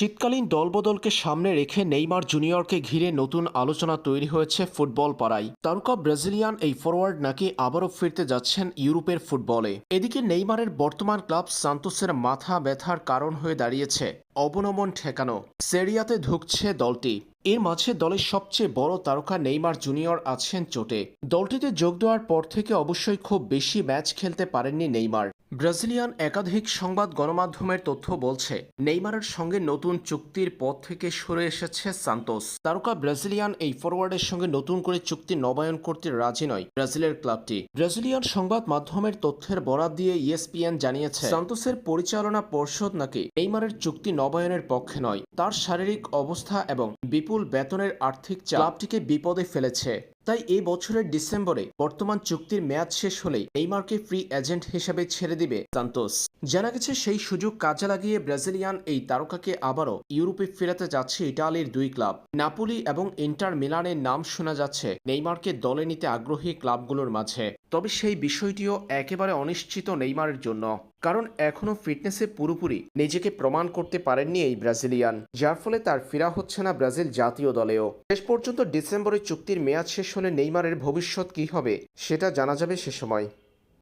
শীতকালীন দলবদলকে সামনে রেখে নেইমার জুনিয়রকে ঘিরে নতুন আলোচনা তৈরি হয়েছে ফুটবল পাড়ায় তারকা ব্রাজিলিয়ান এই ফরওয়ার্ড নাকি আবারও ফিরতে যাচ্ছেন ইউরোপের ফুটবলে। এদিকে নেইমারের বর্তমান ক্লাব সান্তোসের মাথা ব্যথার কারণ হয়ে দাঁড়িয়েছে। অবনমন ঠেকানো। সেরিয়াতে ঢুকছে দলটি। এর মাঝে দলের সবচেয়ে বড় তারকা নেইমার জুনিয়র আছেন চোটে। দলটিতে যোগ দেওয়ার পর থেকে অবশ্যই খুব বেশি ম্যাচ খেলতে পারেননি নেইমার। ব্রাজিলিয়ান একাধিক সংবাদ গণমাধ্যমের তথ্য বলছে, নেইমারের সঙ্গে নতুন চুক্তির পথ থেকে সরে এসেছে সান্তোস। তারকা ব্রাজিলিয়ান এই ফরওয়ার্ডের সঙ্গে নতুন করে চুক্তি নবায়ন করতে রাজি নয় ব্রাজিলের ক্লাবটি। ব্রাজিলিয়ান সংবাদ মাধ্যমের তথ্যের বরাত দিয়ে ইএসপিএন জানিয়েছে, সান্তোসের পরিচালনা পর্ষদ নাকি নেইমারের চুক্তি নবায়নের পক্ষে নয়, তার শারীরিক অবস্থা এবং বিপুল বেতনের আর্থিক চাপটিকে বিপদে ফেলেছে। তাই এই বছরের ডিসেম্বরে বর্তমান চুক্তির মেয়াদ শেষ হলেই নেইমারকে ফ্রি এজেন্ট হিসেবে ছেড়ে দিবে সান্তোস। জানা গেছে সেই সুযোগ কাজে লাগিয়ে ব্রাজিলিয়ান এই তারকাকে আবারও ইউরোপে ফেরাতে যাচ্ছে ইটালির দুই ক্লাব। নাপোলি এবং ইন্টার মিলানের নাম শোনা যাচ্ছে নেইমারকে দলে নিতে আগ্রহী ক্লাবগুলোর মাঝে। তবে সেই বিষয়টিও একেবারে অনিশ্চিত নেইমারের জন্য। কারণ এখনও ফিটনেসে পুরোপুরি নিজেকে প্রমাণ করতে পারেননি এই ব্রাজিলিয়ান, যার ফলে তার ফেরা হচ্ছে না ব্রাজিল জাতীয় দলেও। শেষ পর্যন্ত ডিসেম্বরে চুক্তির মেয়াদ শেষ হলে নেইমারের ভবিষ্যৎ কী হবে সেটা জানা যাবে সে সময়।